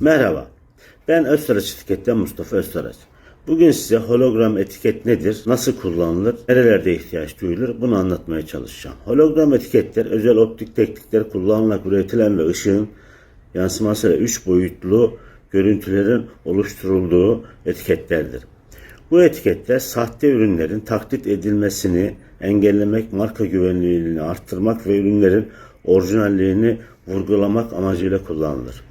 Merhaba, ben Öztaraç Etiket'ten Mustafa Öztaraç. Bugün size hologram etiket nedir, nasıl kullanılır, nerelerde ihtiyaç duyulur bunu anlatmaya çalışacağım. Hologram etiketler özel optik teknikler kullanılarak üretilen ve ışığın yansımasıyla 3 boyutlu görüntülerin oluşturulduğu etiketlerdir. Bu etiketler sahte ürünlerin taklit edilmesini engellemek, marka güvenliğini arttırmak ve ürünlerin orijinalliğini vurgulamak amacıyla kullanılır.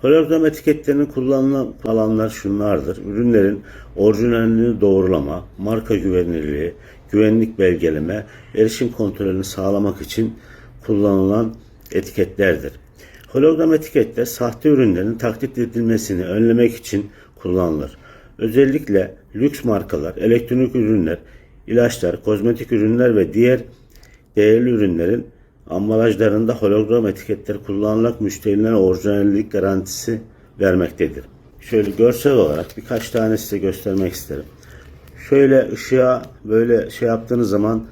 Hologram etiketlerinin kullanılan alanlar şunlardır. Ürünlerin orijinalliğini doğrulama, marka güvenilirliği, güvenlik belgeleme, erişim kontrolünü sağlamak için kullanılan etiketlerdir. Hologram etiketler sahte ürünlerin taklit edilmesini önlemek için kullanılır. Özellikle lüks markalar, elektronik ürünler, ilaçlar, kozmetik ürünler ve diğer değerli ürünlerin ambalajlarında hologram etiketleri kullanılarak müşterilere orijinallik garantisi vermektedir. Şöyle görsel olarak birkaç tane size göstermek isterim. Şöyle ışığa böyle şey yaptığınız zaman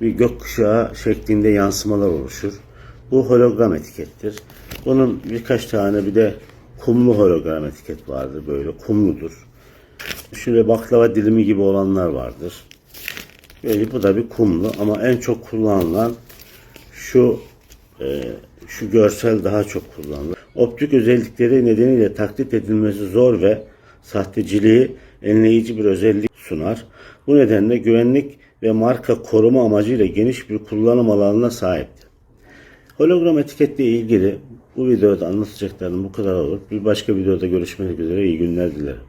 bir gökkuşağı şeklinde yansımalar oluşur. Bu hologram etikettir. Bunun birkaç tane bir de kumlu hologram etiket vardır böyle kumludur. Şöyle baklava dilimi gibi olanlar vardır. Böyle bu da bir kumlu ama en çok kullanılan şu e, şu görsel daha çok kullanılır. Optik özellikleri nedeniyle taklit edilmesi zor ve sahteciliği enleyici bir özellik sunar. Bu nedenle güvenlik ve marka koruma amacıyla geniş bir kullanım alanına sahiptir. Hologram etiketle ilgili bu videoda anlatacaklarım bu kadar olur. Bir başka videoda görüşmek üzere iyi günler dilerim.